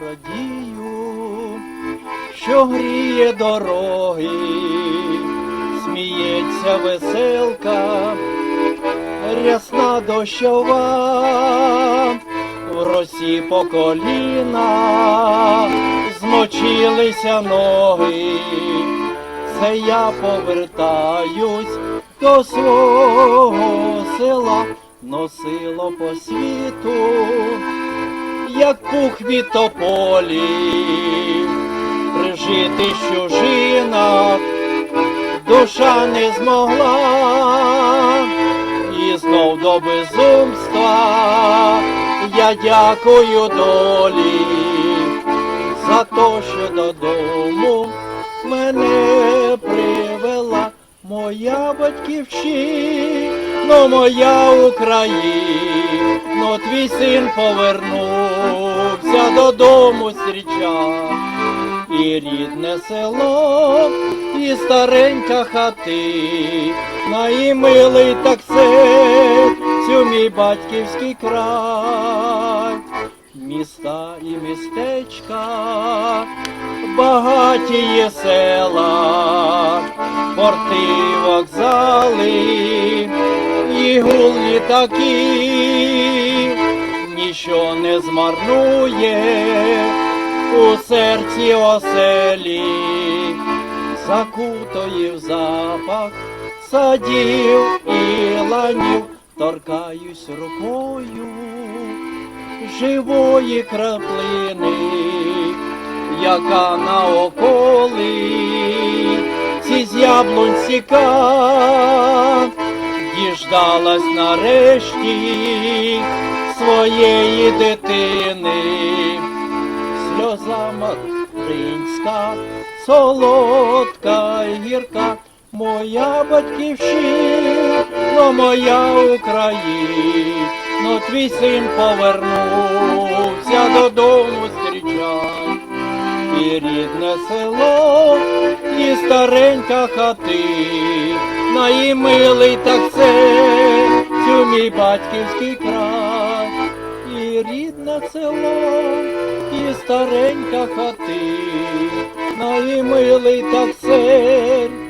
радію, що гріє дороги, сміється веселка, рясна дощова, в росі по коліна, змочилися ноги, це я повертаюсь до свого села, носило по світу як пух від тополі, прижити з чужинах, душа не змогла, і знов до безумства я дякую долі за то, що додому мене привела моя батьківщина, моя Україна, твій син повернувся додому зустрічав. І рідне село, і старенька хатина, і милий так цю мій батьківський край, міста і містечка, багаті є села, порти, вокзали, і гул літаків, ніщо не змарнує у серці оселі, закутої в запах садів і ланів, торкаюсь рукою живої краплини, яка на околи ці з яблунь сіка, діждалась нарешті своєї дитини сльоза материнська, солодка й гірка, моя батьківщина, моя Україна, твій син повернувся додому. І рідне село, і старенька хатина, і милий так це, цю мій батьківський край, і рідне село, і старенька хатина, і милий так сель,